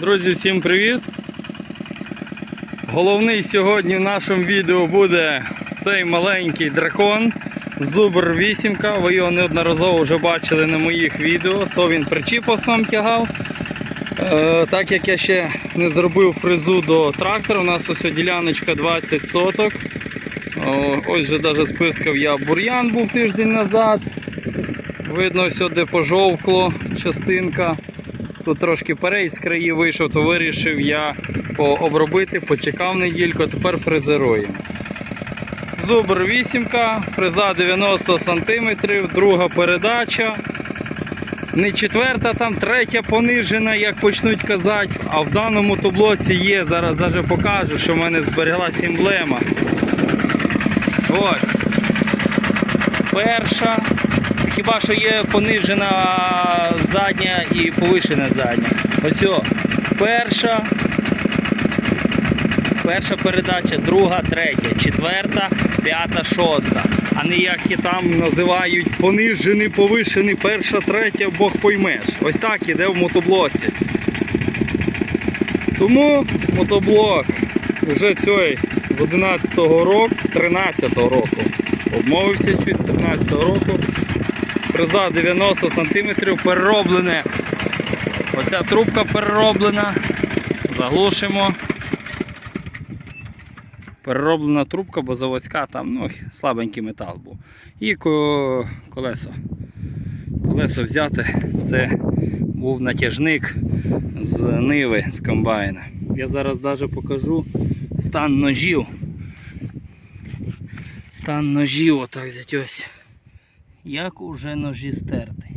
Друзі, всім привіт! Головний сьогодні в нашому відео буде цей маленький дракон Зубр 8. Ви його неодноразово вже бачили на моїх відео, то він причіп основним тягав. Е, так як я ще не зробив фрезу до трактора, у нас ось діляночка 20 соток. О, ось же навіть спискав я бур'ян був тиждень назад. Видно, все де пожовкло частинка. Тут трошки перей з краї вийшов, то вирішив я обробити, почекав недільку, тепер фрезеруємо. Зубр 8, фреза 90 см, друга передача. Не четверта, там третя понижена, як почнуть казати. А в даному таблоці є, зараз навіть покажу, що в мене збереглась емблема. Ось. Перша. Хіба що є понижена задня і повишена задня. Ось перша. Перша передача, друга, третя, четверта, п'ята, шоста. А не як і там називають понижений, повишений, перша, третя, Бог поймеш. Ось так іде в мотоблоці. Тому мотоблок вже цей з 11-го року, з 13-го року. Обмовився чуть з 13-го року. Фреза 90 см перероблене. Оця трубка перероблена. Заглушимо. Перероблена трубка, бо заводська там ну, слабенький метал був. І колесо. Колесо взяте, це був натяжник з ниви з комбайна. Я зараз навіть покажу стан ножів. Стан ножів, отак взять ось. Як уже ножі стерти.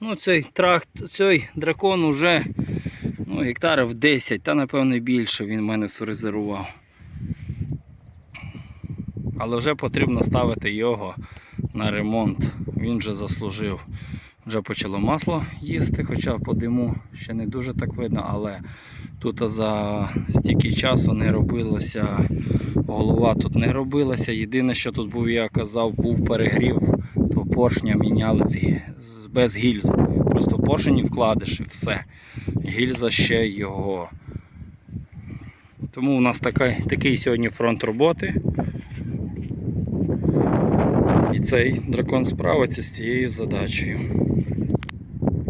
Ну, цей тракт, цей дракон уже ну, гектарів 10, та напевно більше він в мене сфрезерував. Але вже потрібно ставити його на ремонт. Він вже заслужив. Вже почало масло їсти, хоча по диму ще не дуже так видно, але тут за стільки часу не робилося, голова тут не робилася. Єдине, що тут був, я казав, був перегрів, то поршня міняли без гільз. Просто поршень вкладиш і все. Гільза ще його. Тому у нас такий, такий сьогодні фронт роботи. І цей дракон справиться з цією задачею.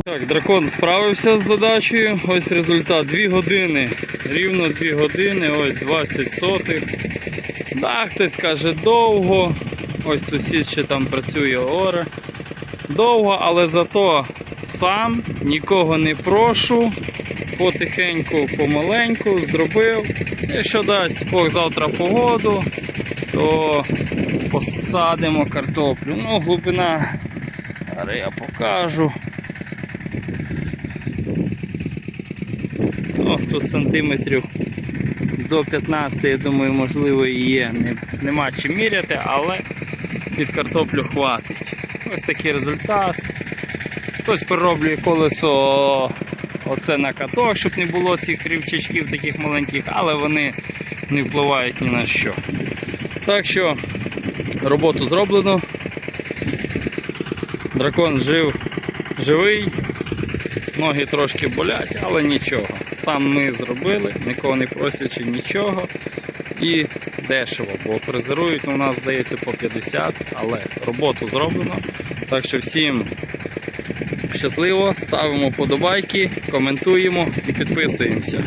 Так, дракон справився з задачею. Ось результат 2 години. Рівно 2 години, ось 20 сотих. Да, хтось каже довго. Ось сусід ще там працює оре. Довго, але зато сам нікого не прошу. Потихеньку, помаленьку зробив. Якщо дасть Бог завтра погоду, то посадимо картоплю. Ну, глибина, зараз я покажу. Ну, тут сантиметрів до 15, я думаю, можливо і є. Нема чим міряти, але під картоплю хватить. Ось такий результат. Хтось перероблює колесо оце на каток, щоб не було цих рівчачків таких маленьких, але вони не впливають ні на що. Так що роботу зроблено. Дракон жив живий, ноги трошки болять, але нічого. Сам ми зробили, нікого не просячи нічого. І дешево, бо фрезерують у нас, здається, по 50, але роботу зроблено. Так що всім щасливо, ставимо подобайки, коментуємо і підписуємося.